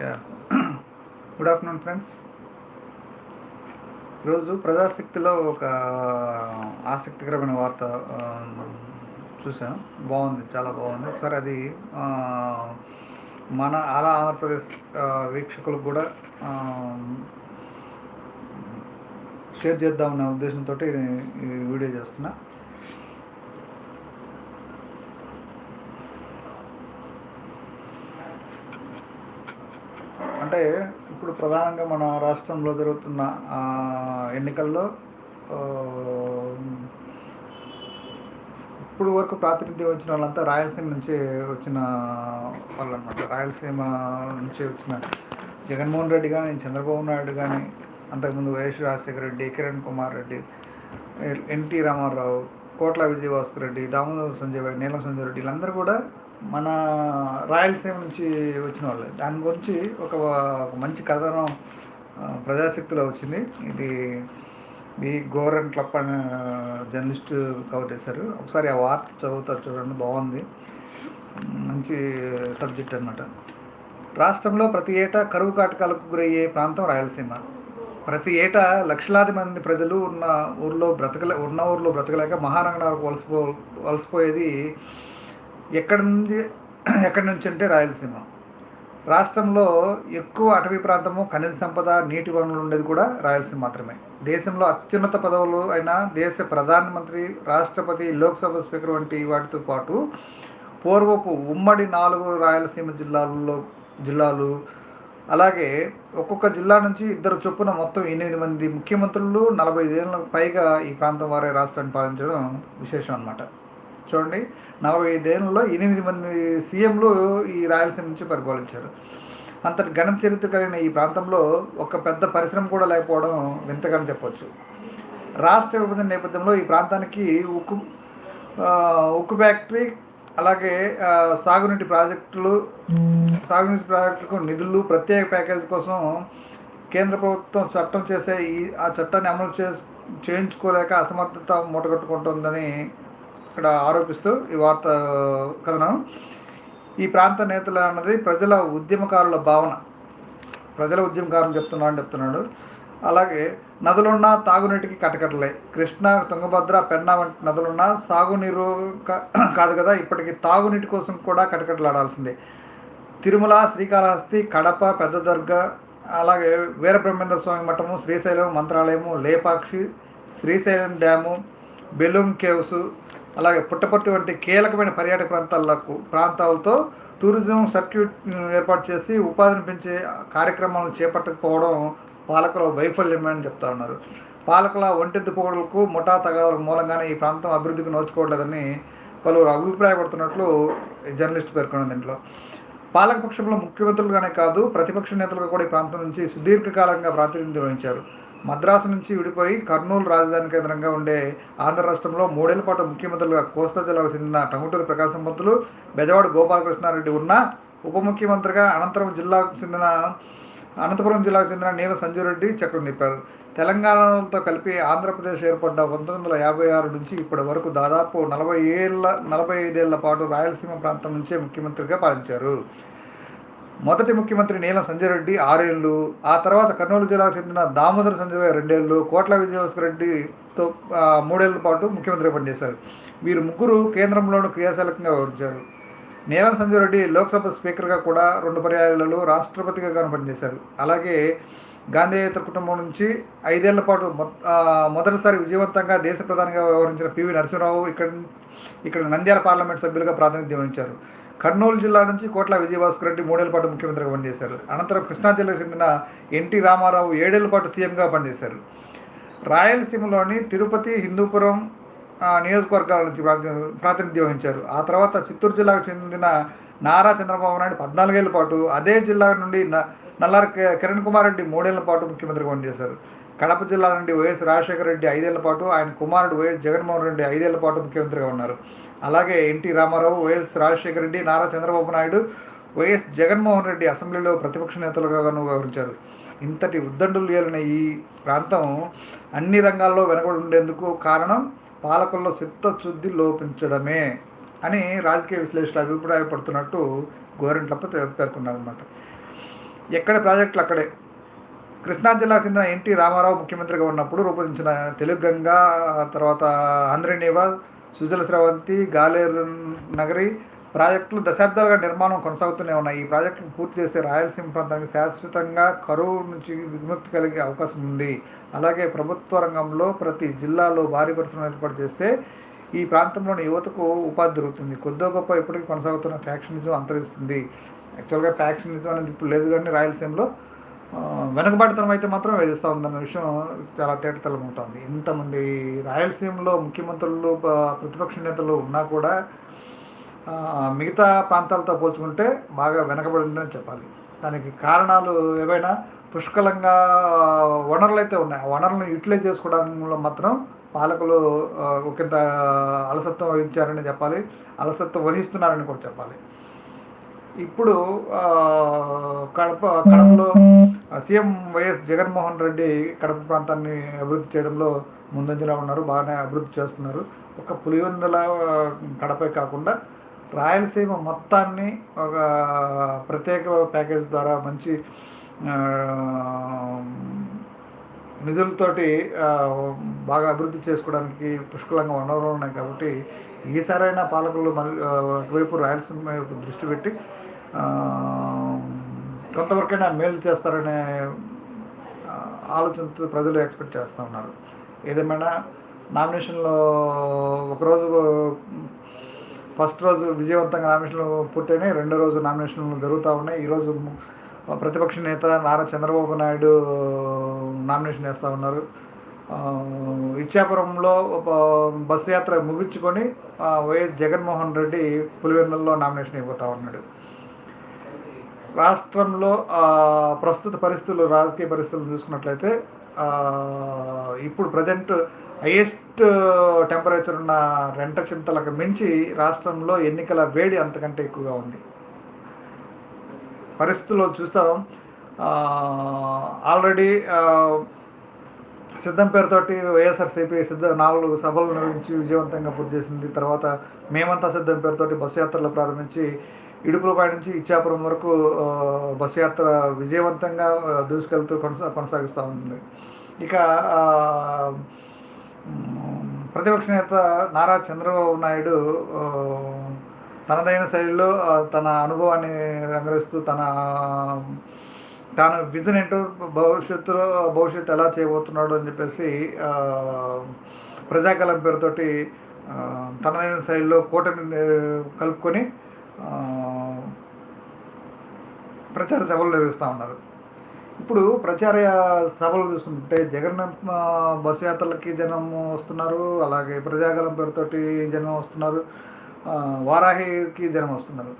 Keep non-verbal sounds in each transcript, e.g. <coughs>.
yeah. <coughs> Good afternoon friends. ఈరోజు ప్రజాశక్తిలో ఒక ఆసక్తికరమైన వార్త చూసాను బాగుంది చాలా బాగుంది. ఒకసారి అది మన అలా ఆంధ్రప్రదేశ్ వీక్షకులకు కూడా షేర్ చేద్దామనే ఉద్దేశంతో ఈ వీడియో చేస్తున్నా. అంటే ఇప్పుడు ప్రధానంగా మన రాష్ట్రంలో జరుగుతున్న ఎన్నికల్లో ఇప్పుడు వరకు ప్రాతినిధ్యం వచ్చిన వాళ్ళంతా రాయలసీమ నుంచి వచ్చిన వాళ్ళు అనమాట రాయలసీమ నుంచి వచ్చిన జగన్మోహన్ రెడ్డి కానీ చంద్రబాబు నాయుడు కానీ అంతకుముందు వైఎస్ రాజశేఖర రెడ్డి కిరణ్ కుమార్ రెడ్డి ఎన్టీ రామారావు కోట్ల విజయభాస్కర్ రెడ్డి దామోదర్ సంజయ్ నీలం సంజయ్ రెడ్డి వీళ్ళందరూ కూడా మన రాయలసీమ నుంచి వచ్చిన వాళ్ళే. దాని గురించి ఒక ఒక మంచి కథనం ప్రజాశక్తిలో వచ్చింది. ఇది మీ గోరన్ క్లబ్ అనే జర్నలిస్ట్ కవర్ చేశారు. ఒకసారి ఆ వార్త చదువుతారు చూడండి బాగుంది. మంచి సబ్జెక్ట్ అన్నమాట. రాష్ట్రంలో ప్రతి ఏటా కరువు కాటకాలకు గురయ్యే ప్రాంతం రాయలసీమ. ప్రతి ఏటా లక్షలాది మంది ప్రజలు ఉన్న ఊర్లో బ్రతకలే ఉన్న ఊర్లో బ్రతకలేక మహానగరాలకు వలసిపో వలసిపోయేది ఎక్కడి నుంచి ఎక్కడి నుంచి అంటే రాయలసీమ. రాష్ట్రంలో ఎక్కువ అటవీ ప్రాంతము ఖనిజ సంపద నీటి వనరులు ఉండేది కూడా రాయలసీమ మాత్రమే. దేశంలో అత్యున్నత పదవులు అయిన దేశ ప్రధానమంత్రి రాష్ట్రపతి లోక్సభ స్పీకర్ వంటి వాటితో పాటు పూర్వపు ఉమ్మడి నాలుగు రాయలసీమ జిల్లాల్లో జిల్లాలు అలాగే ఒక్కొక్క జిల్లా నుంచి ఇద్దరు చొప్పున మొత్తం ఎనిమిది మంది ముఖ్యమంత్రులు నలభై ఐదేళ్ళ పైగా ఈ ప్రాంతం వారే రాష్ట్రాన్ని పాలించడం విశేషం అన్నమాట. చూడండి నలభై ఐదేళ్ళలో ఎనిమిది మంది సీఎంలు ఈ రాయలసీమ నుంచి పరిపాలించారు. అంతటి ఘన చరిత్ర కలిగిన ఈ ప్రాంతంలో ఒక పెద్ద పరిశ్రమ కూడా లేకపోవడం వింతగానే చెప్పొచ్చు. రాష్ట్ర విభజన నేపథ్యంలో ఈ ప్రాంతానికి ఉక్కు ఉక్కు ఫ్యాక్టరీ అలాగే సాగునీటి ప్రాజెక్టులు సాగునీటి ప్రాజెక్టులకు నిధులు ప్రత్యేక ప్యాకేజీ కోసం కేంద్ర ప్రభుత్వం చట్టం చేసే ఈ ఆ చట్టాన్ని అమలు చే చేయించుకోలేక అసమర్థత మూటగట్టుకుంటుందని ఇక్కడ ఆరోపిస్తూ ఈ వార్త కథనం. ఈ ప్రాంత నేతలు అన్నది ప్రజల ఉద్యమకారుల భావన. ప్రజల ఉద్యమకారులు చెప్తున్నాడు అని చెప్తున్నాడు. అలాగే నదులున్న తాగునీటికి కటకటలే. కృష్ణ తుంగభద్ర పెన్నా వంటి నదులున్న సాగునీరు కాదు కదా ఇప్పటికి తాగునీటి కోసం కూడా కటకటలాడాల్సిందే. తిరుమల శ్రీకాళహస్తి కడప పెద్ద దర్గా అలాగే వీరబ్రహ్మేంద్ర స్వామి మఠము శ్రీశైలం మంత్రాలయము లేపాక్షి శ్రీశైలం డ్యాము బెలూమ్ కేవ్స్ అలాగే పుట్టపర్తి వంటి కీలకమైన పర్యాటక ప్రాంతాలకు ప్రాంతాలతో టూరిజం సర్క్యూట్ ఏర్పాటు చేసి ఉపాధిని పెంచే కార్యక్రమాలను చేపట్టకపోవడం పాలకుల వైఫల్యం అని చెప్తా ఉన్నారు. పాలకుల ఒంటెద్దు పోగడలకు ముఠా తగాదాల మూలంగానే ఈ ప్రాంతం అభివృద్ధికి నోచుకోవట్లేదని పలువురు అభిప్రాయపడుతున్నట్లు జర్నలిస్ట్ పేర్కొన్నది దీంట్లో. పాలకపక్షంలో ముఖ్యమంత్రులుగానే కాదు ప్రతిపక్ష నేతలుగా కూడా ఈ ప్రాంతం నుంచి సుదీర్ఘకాలంగా ప్రాతినిధ్యం వహించారు. మద్రాసు నుంచి విడిపోయి కర్నూలు రాజధాని కేంద్రంగా ఉండే ఆంధ్ర రాష్ట్రంలో మూడేళ్ళ పాటు ముఖ్యమంత్రులుగా కోస్తా జిల్లాకు చెందిన టంగుటూరు ప్రకాశం పంతులు బెజవాడ గోపాలకృష్ణారెడ్డి ఉన్న ఉప ముఖ్యమంత్రిగా అనంతరం జిల్లాకు చెందిన అనంతపురం జిల్లాకు చెందిన నీల సంజయరెడ్డి చక్రం తిప్పారు. తెలంగాణతో కలిపి ఆంధ్రప్రదేశ్ ఏర్పడ్డ పంతొమ్మిది వందల యాభై ఆరు నుంచి ఇప్పటి వరకు దాదాపు నలభై ఏళ్ళ నలభై ఐదేళ్ళ పాటు రాయలసీమ ప్రాంతం నుంచే ముఖ్యమంత్రిగా పాలించారు. మొదటి ముఖ్యమంత్రి నీలం సంజయ్ రెడ్డి ఆరేళ్ళు ఆ తర్వాత కర్నూలు జిల్లాకు చెందిన దామోదర సంజయ్ రెండేళ్ళు కోట్ల విజయభాస్కర్ రెడ్డితో మూడేళ్ళ పాటు ముఖ్యమంత్రి పనిచేశారు. వీరు ముగ్గురు కేంద్రంలోనూ క్రియాశీలకంగా వ్యవహరించారు. నీలం సంజయ్ రెడ్డి లోక్సభ స్పీకర్గా కూడా రెండు పర్యాయాలలో రాష్ట్రపతిగా గాను పనిచేశారు. అలాగే గాంధీయేతర కుటుంబం నుంచి ఐదేళ్ళ పాటు మొదటిసారి విజయవంతంగా దేశ ప్రధానిగా వ్యవహరించిన పివి నరసింహరావు ఇక్కడ ఇక్కడ నంద్యాల పార్లమెంట్ సభ్యులుగా ప్రాతినిధ్యం వహించారు. కర్నూలు జిల్లా నుంచి కోట్ల విజయభాస్కర్ రెడ్డి మూడేళ్ళ పాటు ముఖ్యమంత్రిగా పనిచేశారు. అనంతరం కృష్ణా జిల్లాకు చెందిన ఎన్టీ రామారావు ఏడేళ్ళ పాటు సీఎంగా పనిచేశారు. రాయలసీమలోని తిరుపతి హిందూపురం నియోజకవర్గాల నుంచి ప్రాతి- ప్రాతినిధ్యం వహించారు. ఆ తర్వాత చిత్తూరు జిల్లాకు చెందిన నారా చంద్రబాబు నాయుడు పద్నాలుగేళ్ళ పాటు అదే జిల్లా నుండి న- నల్లారి కిరణ్ కుమార్ రెడ్డి మూడేళ్ళ పాటు ముఖ్యమంత్రిగా పనిచేశారు. కడప జిల్లా నుండి వైఎస్ రాజశేఖర రెడ్డి ఐదేళ్ళ పాటు ఆయన కుమారుడు వైఎస్ జగన్మోహన్ రెడ్డి ఐదేళ్ళ పాటు ముఖ్యమంత్రిగా ఉన్నారు. అలాగే NT Ramarao YS Rajasekhara Reddy Nara Chandrababu Naidu YS Jaganmohan Reddy అసెంబ్లీలో ప్రతిపక్ష నేతలుగా వ్యవహరించారు. ఇంతటి ఉద్దండులు ఏలిన ఈ ప్రాంతం అన్ని రంగాల్లో వెనకబడి ఉండేందుకు కారణం పాలకుల్లో చిత్తశుద్ధి లోపించడమే అని రాజకీయ విశ్లేషకులు అభిప్రాయపడుతున్నట్టు గోరెంట్లప్ప పేర్కొన్నారన్నమాట. ఎక్కడ ప్రాజెక్టులు అక్కడే? కృష్ణా జిల్లాకు చెందిన ఎన్టీ రామారావు ముఖ్యమంత్రిగా ఉన్నప్పుడు రూపొందించిన తెలుగు గంగా తర్వాత ఆంధ్రనేవ సుజల స్రవంతి గాలేరు నగరి ప్రాజెక్టులు దశాబ్దాలుగా నిర్మాణం కొనసాగుతూనే ఉన్నాయి. ఈ ప్రాజెక్టులు పూర్తి చేస్తే రాయలసీమ ప్రాంతానికి శాశ్వతంగా కరువు నుంచి విముక్తి కలిగే అవకాశం ఉంది. అలాగే ప్రభుత్వ రంగంలో ప్రతి జిల్లాలో భారీ పరిశ్రమలు ఏర్పాటు చేస్తే ఈ ప్రాంతంలోని యువతకు ఉపాధి దొరుకుతుంది. కొద్దో గొప్ప ఇప్పటికీ కొనసాగుతున్న ఫ్యాక్షనిజం అంతరిస్తుంది. యాక్చువల్గా ఫ్యాక్షనిజం అనేది ఇప్పుడు లేదు కానీ రాయలసీమలో వెనుకబాటుతనం అయితే మాత్రం వేధిస్తూ ఉందన్న విషయం చాలా తేటతెల్లమవుతుంది. ఇంతమంది రాయలసీమలో ముఖ్యమంత్రులు ప్రతిపక్ష నేతలు ఉన్నా కూడా మిగతా ప్రాంతాలతో పోల్చుకుంటే బాగా వెనకబడిందని చెప్పాలి. దానికి కారణాలు ఏవైనా పుష్కలంగా వనరులు అయితే ఉన్నాయి. ఆ వనరులను యూటిలైజ్ చేసుకోవడంలో మాత్రం పాలకులు ఒకంత అలసత్వం వహించారని చెప్పాలి. అలసత్వం వహిస్తున్నారని కూడా చెప్పాలి. ఇప్పుడు కడప కడపలో సీఎం వైఎస్ జగన్మోహన్ రెడ్డి కడప ప్రాంతాన్ని అభివృద్ధి చేయడంలో ముందంజలో ఉన్నారు బాగానే అభివృద్ధి చేస్తున్నారు. ఒక పులివెందుల కడపే కాకుండా రాయలసీమ మొత్తాన్ని ఒక ప్రత్యేక ప్యాకేజ్ ద్వారా మంచి నిధులతోటి బాగా అభివృద్ధి చేసుకోవడానికి పుష్కలంగా వనరులు ఉన్నాయి కాబట్టి ఈసారైనా పాలకులు మళ్ళీ ఒకవైపు రాయలసీమ దృష్టి పెట్టి కొంతవరకైనా మేలు చేస్తారనే ఆలోచనతో ప్రజలు ఎక్స్పెక్ట్ చేస్తూ ఉన్నారు. ఏదేమైనా నామినేషన్లో ఒకరోజు ఫస్ట్ రోజు విజయవంతంగా నామినేషన్లు పూర్తయినాయి రెండో రోజు నామినేషన్లు జరుగుతూ ఉన్నాయి. ఈరోజు ప్రతిపక్ష నేత నారా చంద్రబాబు నాయుడు నామినేషన్ వేస్తూ ఉన్నారు. ఇచ్చాపురంలో ఒక బస్సు యాత్ర ముగించుకొని వైఎస్ జగన్మోహన్ రెడ్డి పులివెందుల్లో నామినేషన్ ఇవ్వతా ఉన్నాడు. రాష్ట్రంలో ప్రస్తుత పరిస్థితులు రాజకీయ పరిస్థితులు చూసుకున్నట్లయితే ఇప్పుడు ప్రజెంట్ హైయెస్ట్ టెంపరేచర్ ఉన్న రెంట చింతలకు మించి రాష్ట్రంలో ఎన్నికల వేడి అంతకంటే ఎక్కువగా ఉంది. పరిస్థితుల్లో చూస్తాం. ఆల్రెడీ సిద్ధం పేరుతోటి వైఎస్ఆర్సీపీ సిద్ధ నాలుగు సభలు నిర్వహించి విజయవంతంగా పూర్తి చేసింది. తర్వాత మేమంతా సిద్ధం పేరుతోటి బస్సు యాత్రలు ప్రారంభించి ఇడుపులపై నుంచి ఇచ్చాపురం వరకు బస్సు యాత్ర విజయవంతంగా దూసుకెళ్తూ కొనసా కొనసాగిస్తూ ఉంది. ఇక ప్రతిపక్ష నేత నారా చంద్రబాబు నాయుడు తనదైన శైలిలో తన అనుభవాన్ని రంగరిస్తూ తన తాను విజన్ ఏంటో భవిష్యత్తులో భవిష్యత్తు ఎలా చేయబోతున్నాడు అని చెప్పేసి ప్రజాకలం పేరుతోటి తనదైన శైలిలో కూటమి కలుపుకొని ప్రచార సభలు నిర్వహిస్తూ ఉన్నారు. ఇప్పుడు ప్రచార సభలు చూసుకుంటే జగన్ బస్ యాత్రలకి జనం వస్తున్నారు అలాగే ప్రజాగలం పేరుతోటి జనం వస్తున్నారు వారాహికి జనం వస్తున్నారు.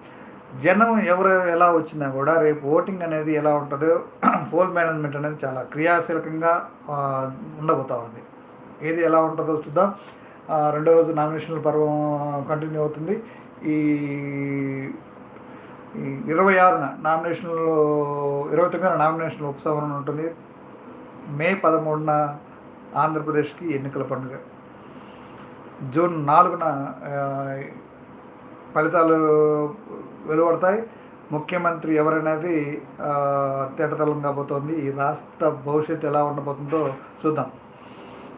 జనం ఎవరు ఎలా వచ్చినా కూడా రేపు ఓటింగ్ అనేది ఎలా ఉంటుందో పోల్ మేనేజ్మెంట్ అనేది చాలా క్రియాశీలకంగా ఉండబోతూ ఉండబోతా ఉంది. ఏది ఎలా ఉంటుందో చూద్దాం. రెండో రోజు నామినేషన్ల పర్వం కంటిన్యూ అవుతుంది. ఈ ఇరవై ఆరున నామినేషన్లో ఇరవై తొమ్మిదిన నామినేషన్ల ఉపసంహరణ ఉంటుంది. మే పదమూడున ఆంధ్రప్రదేశ్కి ఎన్నికల పండుగ. జూన్ నాలుగున ఫలితాలు వెలువడతాయి. ముఖ్యమంత్రి ఎవరనేది తేటతలం కాబోతోంది. ఈ రాష్ట్ర భవిష్యత్తు ఎలా ఉండబోతుందో చూద్దాం.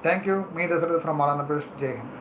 Thank you. Me Dasharath from Andhra Pradesh. జై హింద్.